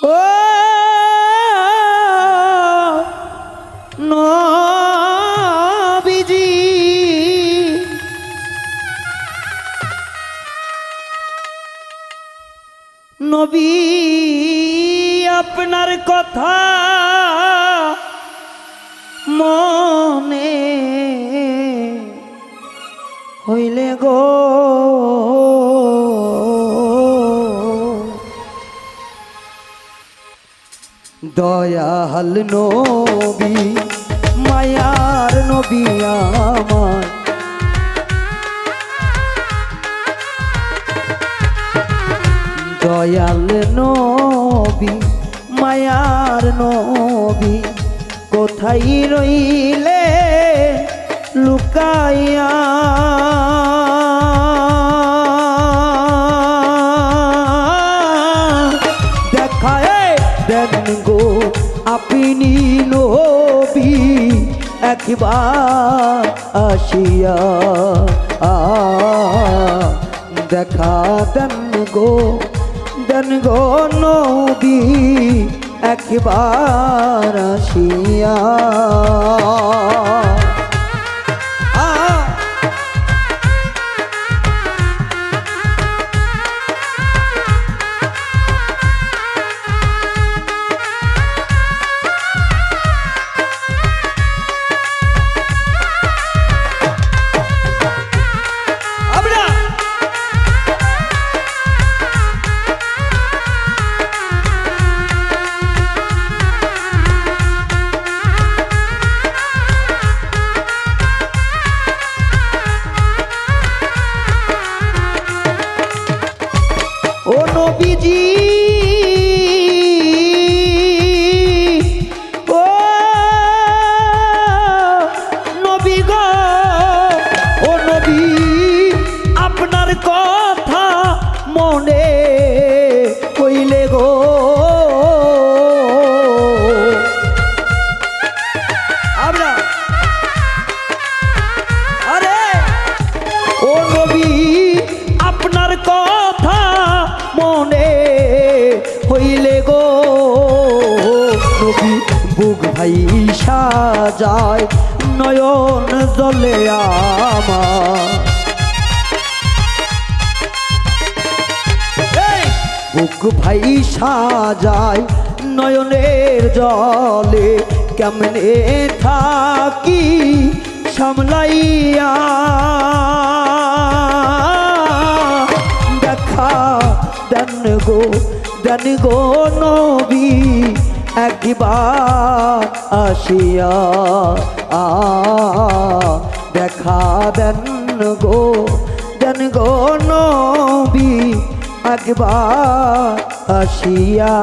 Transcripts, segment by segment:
ও নবী আপনার কথা মনে হইলে গো। দয়াল নবী মায়ার নবী আমার। দয়াল নবী মায়ার নবী কোথায় রইলে লুকাইয়া? গো আপনি নবী একবার আসিয়া দেখা দেন গো দেন গো নবী একবার আসিয়া। জলে আমার! বুক ভাই সাজায় নয়নের জলে, কেমনে থাকি সামলাইয়া দেখা দেন গো দেন গো নবী, একবার আসিয়া দেখা দেন গো দেন গো নবী একবার আসিয়া।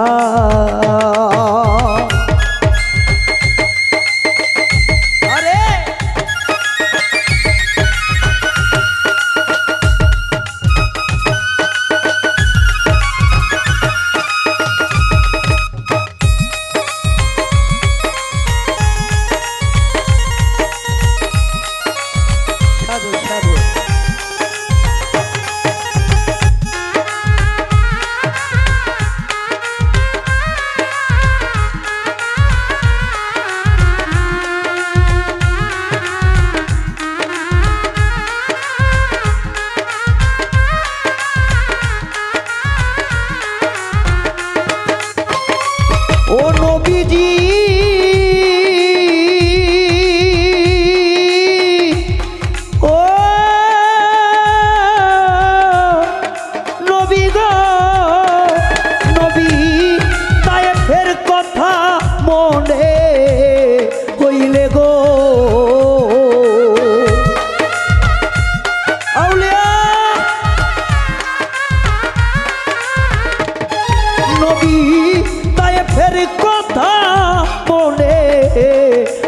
কথা মনে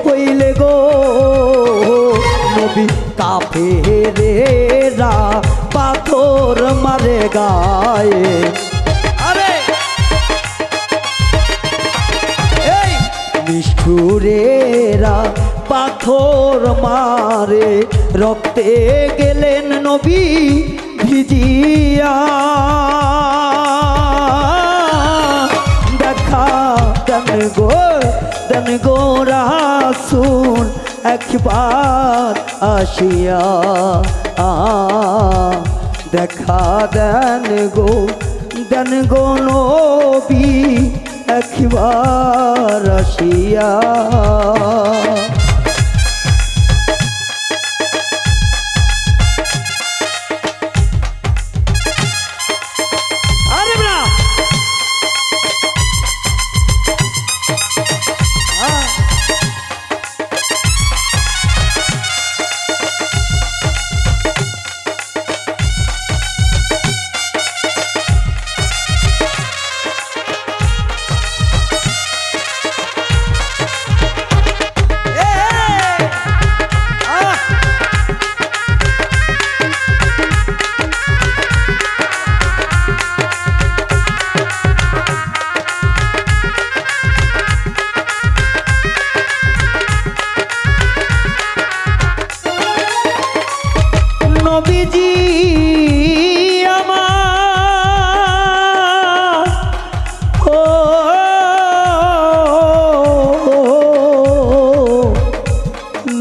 হইলে গো। নবী কাফেরেরা পাথর মারে গায়ে। আরে! নিষ্ঠুরেরা পাথর মারে। রক্তে গেলেন নবী ভিজিয়া। গো দেন গো রাসুন একবার আসিয়া দেখা দেন গো দেন গো নবী একবার আসিয়া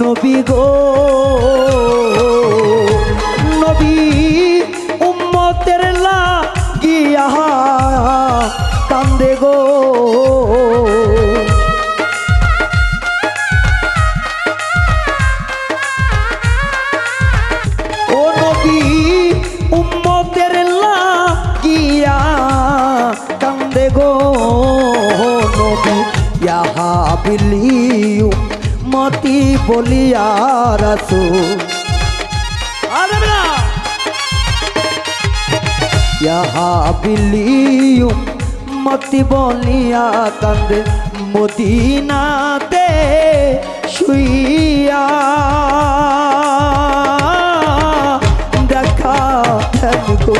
নবী গো। নবী উম্মতের লাগিয়া কান্দে গো। ও নবী উম্মতের লাগিয়া কান্দে গো। নবী মতি বলিয়া রাসূল আরে না। ইহা বিলিউ মতি বলিয়া কান্দে মদিনাতে শুইয়া। দেখা দেন গো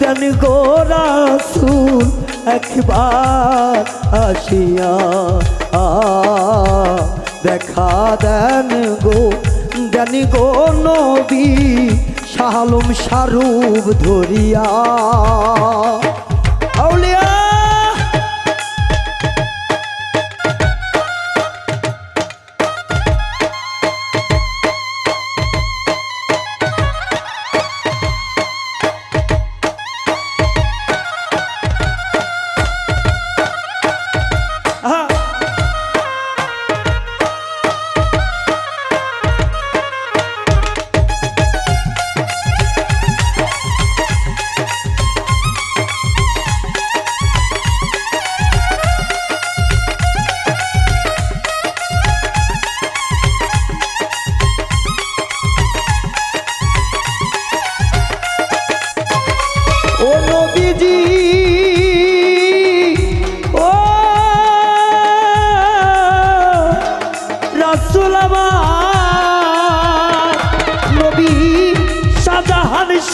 দেন গো রাসুল একবার আসিয়া আ দেখা দেন গো জানি গো নবী শালম শারুব ধরিয়া।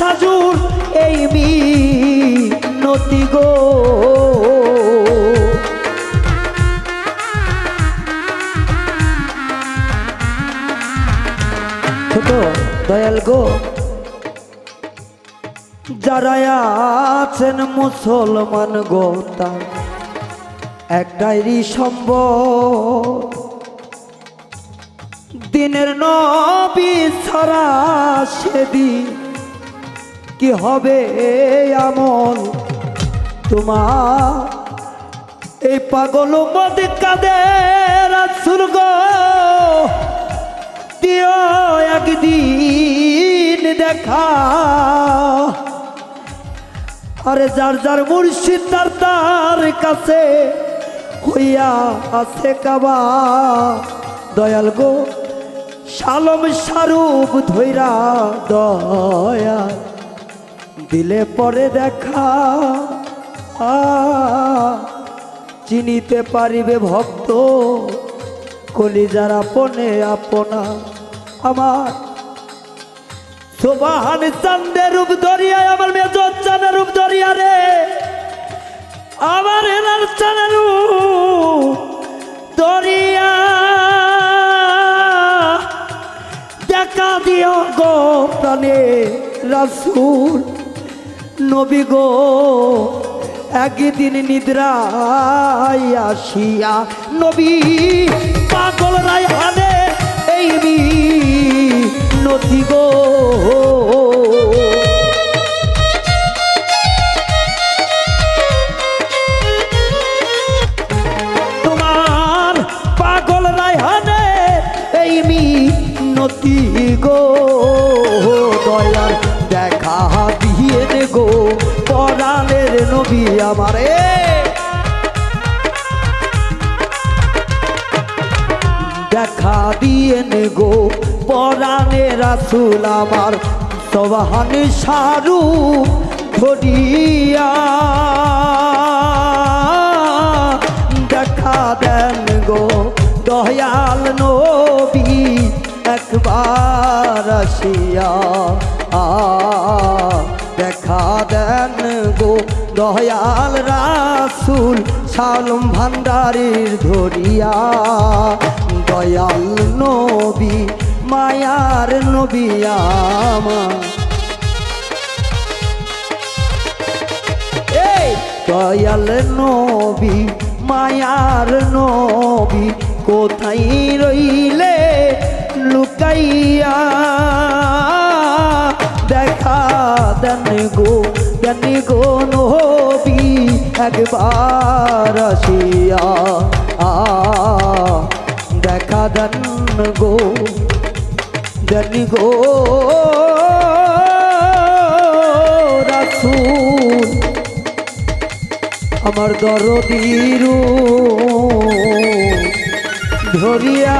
সাজুর এই মি নতি গো। ছোট দয়াল গো, যারা আছেন মুসলমান গোতা একটাই সম্ভব দিনের নবী ছাড়া সেদিন কি হবে আমল? তোমার এই পাগল মদ কাদের সুর্গ দিও একদিন দেখা। আরে যার যার মুর্শিদ তার তার কাছে হইয়া আছে কাবা। দয়াল গো শালম শারুপ ধৈরা দয়া দিলে পরে দেখা। চিনিতে পারিবে ভক্ত, কলিজার আপনে আপনা আমার। সোবাহান চান্দের রূপ দরিয়ায় আমার মেজর চানের রূপ দরিয়া রে। আমার এনার চানের রূপ ধরিয়া। দেখা দিও গো প্রাণে রাসুল। নবী গো একদিন নিদ্রায় আসিয়া নবী পাগল রায় পরাণের নবী আমারে। দেখা দিয়ে গো পরাণের রাসুল আমার সবাহান সারু ধরিয়া। দেখা দেন গো দয়াল নবী একবার আসিয়া আ দেখা দেন গো দয়াল রাসুল সালম ভান্ডারের ধরিয়া। দয়াল নবী, মায়ার নবী আমার। দয়াল নবী, মায়ার নবী, কোথায় রইলে লুকাইয়া? দেন গো দেন গো নবী, একবার আসিয়া আ দেখা দেন গো দেন গো রাসূল। আমার দরদির ধরিয়া